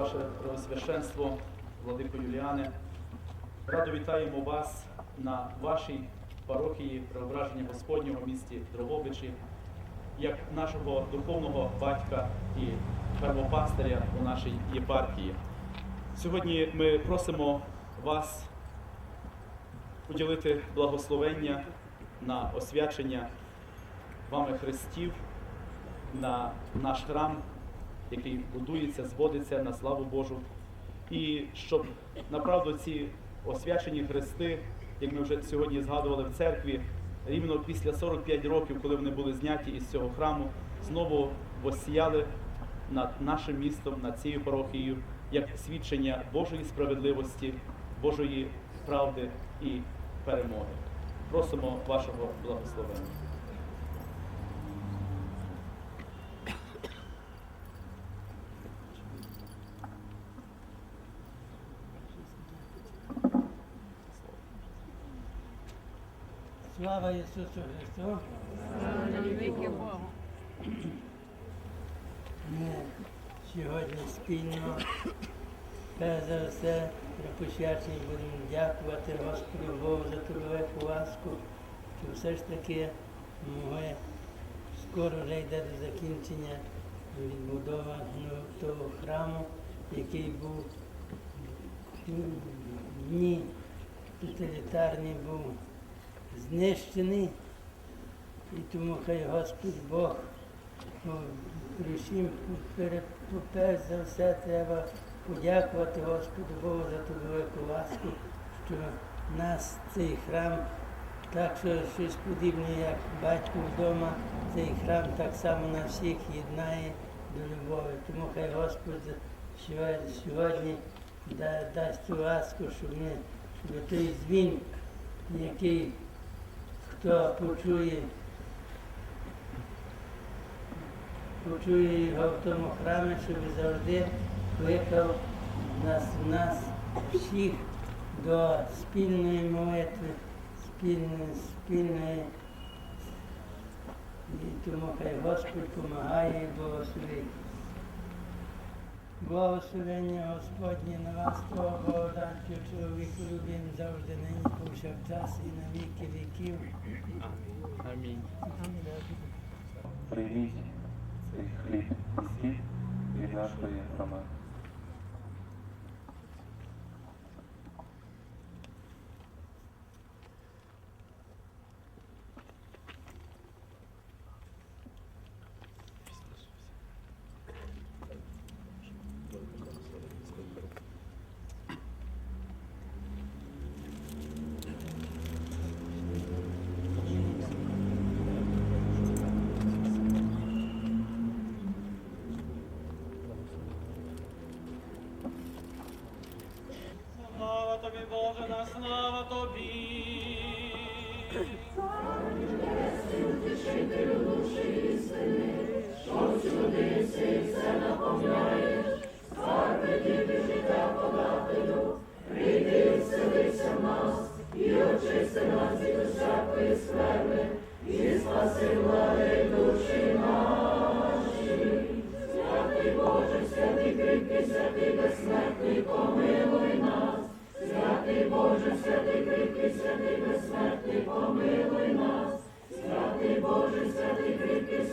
ваше Преосвященство, Владико Юліане. Радо вітаємо вас на вашій парохії Преображення Господнього в місті Дрогобичі, як нашого духовного батька і первопастиря у нашій єпархії. Сьогодні ми просимо вас уділити благословення на освячення вами Христів, на наш храм, який будується, зводиться на славу Божу. І щоб направду ці освячені хрести, як ми вже сьогодні згадували в церкві, рівно після 45 років, коли вони були зняті із цього храму, знову воссіяли над нашим містом, над цією парохією, як свідчення Божої справедливості, Божої правди і перемоги. Просимо вашого благословення. Слава Ісусу Христу! Ми сьогодні спільно, перш за все, при посвяченні будемо дякувати Господу Богу за ту велику ласку, що все ж таки ми скоро вже йде до закінчення відбудова ну, того храму, який був в дні тоталітарні був знищений. І тому хай Господь Бог ну, перш за все треба подякувати Господу Богу за ту велику ласку, що нас цей храм, так що щось подібне, як батько вдома, цей храм так само на всіх єднає до любові. Тому хай Господь сьогодні дасть ту ласку, щоб ми, щоб той дзвін, який хто почує, почує його в тому храмі, щоб завжди кликав нас, нас всіх до спільної молитви, спільної, спільної. І тому хай Господь допомагає і благословить. Благословення Господні на вас, того благодаттю чоловіку любим завжди нині повсякчас і на віки віків. Амінь. Прийміть цей хліб і сіль від нашої громади. to be.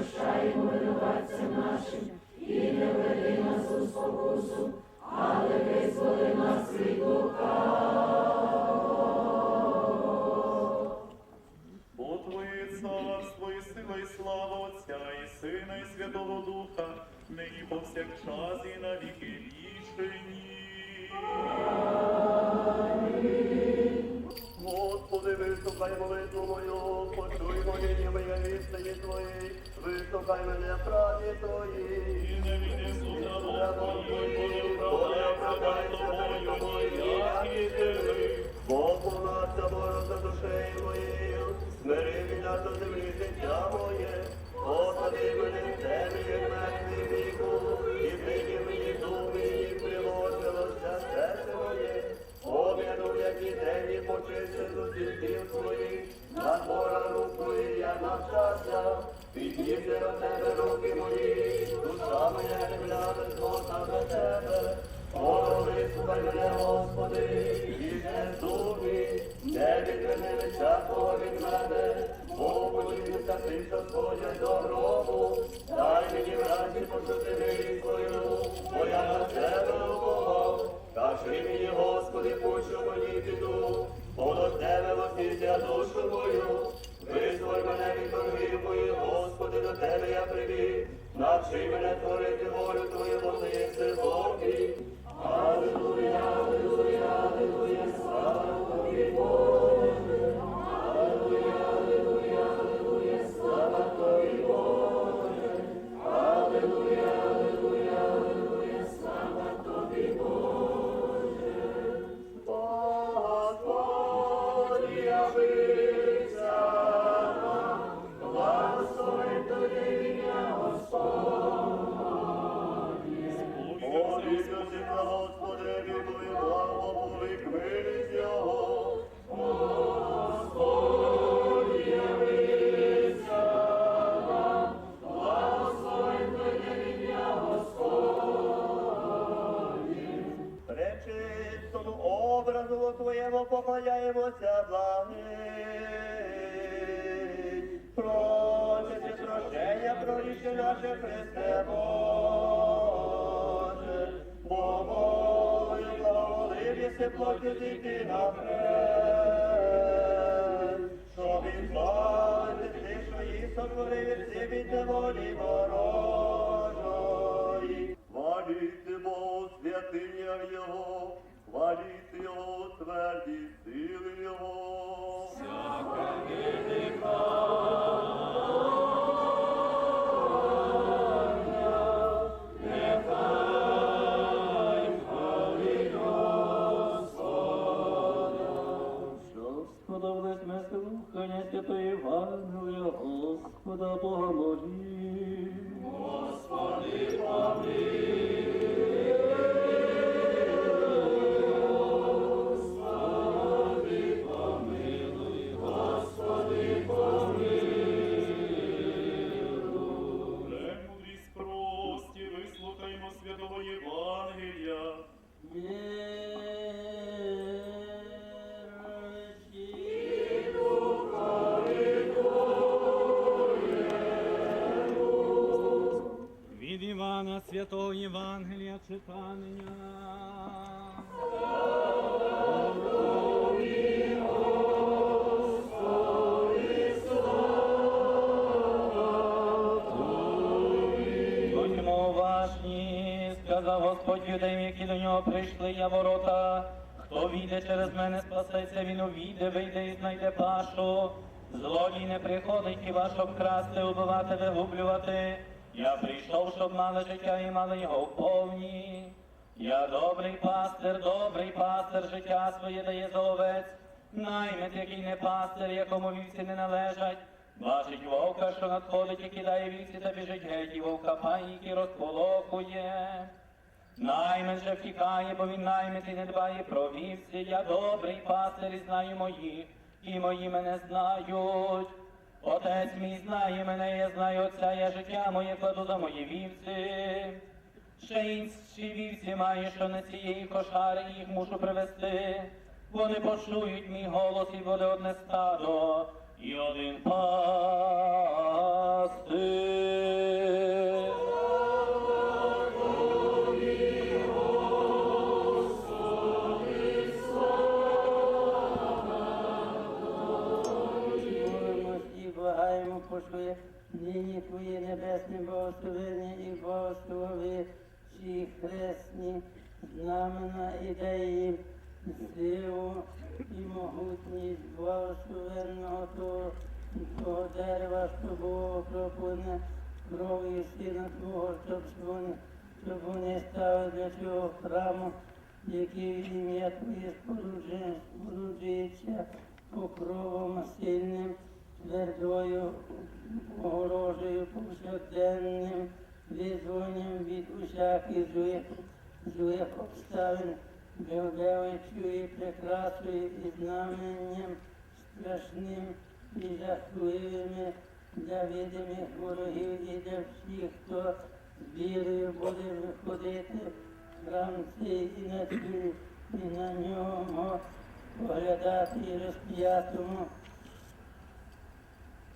прощаємо винуватцям нашим і не веди нас у спокусу, але визволи нас від лука. Бо Твоє царство і сила, і слава Отця, і Сина, і Святого Духа, нині повсякчас, і на віки вічені. Господи, виступай, молитву. Вислухай мене праві Твої. Не віднесу на Твої, коли оправдаюся тобою, моя ідеї. Бог ворог за душею моєю, смири мене до землі життя моє, посади мене в темі, як мертвий з усіх діл твоїх, на гора рук твоїх я навчався, піднівся до тебе руки мої, душа моя не гляне згодна до тебе. О, вислухай мене, Господи, і не зумі, не відверни лиця Твого від мене, бо поділися тим, що сходять до гробу, дай мені вранці почути милість бо я на тебе уповав. Кажи мені, Господи, пусть мені піду, бо Тебе восхища душу мою. Визволь мене від торгів моїх, Господи, до Тебе я прибіг. Навчи мене творити волю Твою, бо Ти єси Бог ріше наше Христе Боже, бо мою благоволив єси плотю зійти на хрест, щоб відбавити тих, що їх сотворив всі від неволі ворожої. Хваліти Богу святиням Його, хваліти Його тверді сили Його. Сказав Господь юдеям, які до нього прийшли, я ворота. Хто війде через мене, спасеться, він увійде, вийде і знайде пашу. Злодій не приходить хіба щоб красти, убивати, вигублювати. Я прийшов, щоб мали життя і мали його повні. Я добрий пастир, добрий пастир, життя своє дає за овець. Наймит, який не пастир, якому вівці не належать. Бачить вовка, що надходить і кидає вівці та біжить геть, і вовка пає, який розполохує. Наймит же втікає, бо він наймит і не дбає про вівці. Я добрий пастир знаю моїх, і мої мене знають. Отець мій знає мене, я знаю отця, я життя моє кладу за мої вівці. Ще інші вівці маю, що не цієї кошари, їх мушу привести. Вони почують мій голос і буде одне стадо, і один пастир. Кров'ю Сина Твого, щоб вони, щоб вони стали для цього храму, який ім'я Твоє споруджує- споруджується покровом сильним, твердою огорожею повсякденним, визволенням від усяких злих, злих обставин, величою і прекрасою і знаменням страшним і жахливими для ворогів і для всіх, хто вірою буде виходити. Храм цей і на цю, і на нього поглядати і розп'ятому.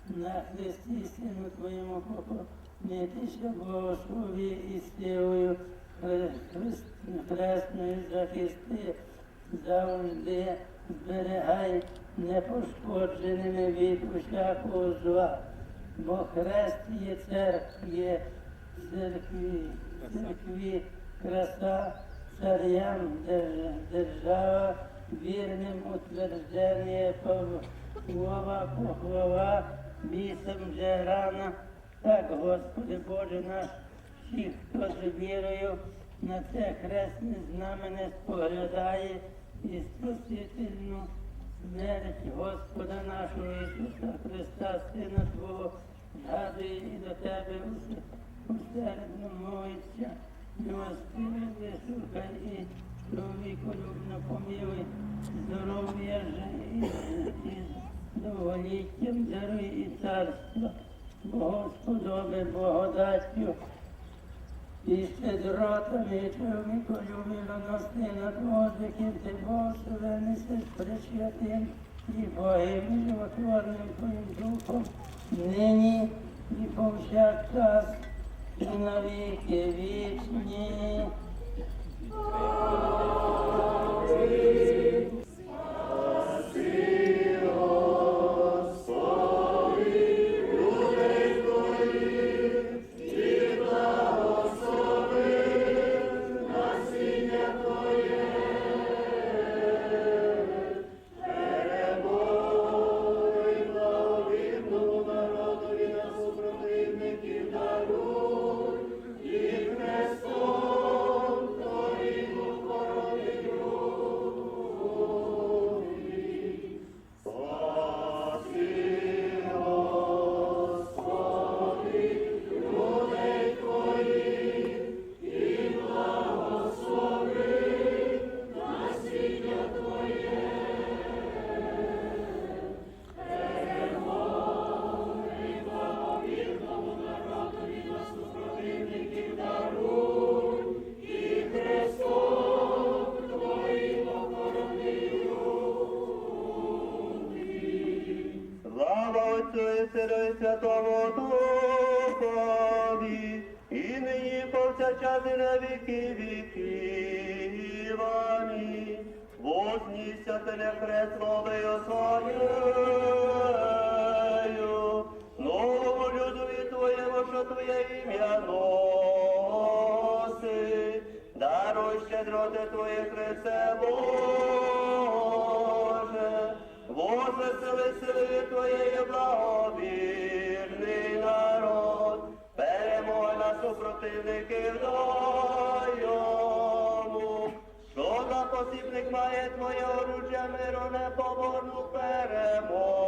На Христі Сину Твоєму поклонитися благослови і силою Хресною захисти, завжди зберігай непошкодженими від усякого зла, бо хрест є церкві, є церкві, церкві краса, царям держава, вірним утверждення Павлова, похвала, бісом же рана. Так, Господи Боже наш, всіх, хто з вірою на це хресне знамене споглядає і спасительну смерть Господа нашого Ісуса Христа, Сина Твого, згадує і до Тебе усе- усердно молиться, милостивий вислухай і чоловіколюбно помилуй, здоров'я же і, довголіттям даруй і царство, Господове благодаттю і щедротами чоловіколюбного носина Твого, з яким ти благословений з пресвятим і Богим животворним Твоїм Духом, нині і повсякчас, і на віки вічні. Сину і Духові, і нині повсякчас і на віки віків. Амінь. Вознісся теле хрест славою своєю, новому людові Твоєму, що Твоє ім'я носить, даруй щедроти Твоє Христе Боже, супротивників дайому, що за посібник має Твоє оружя миру непоборну перемогу.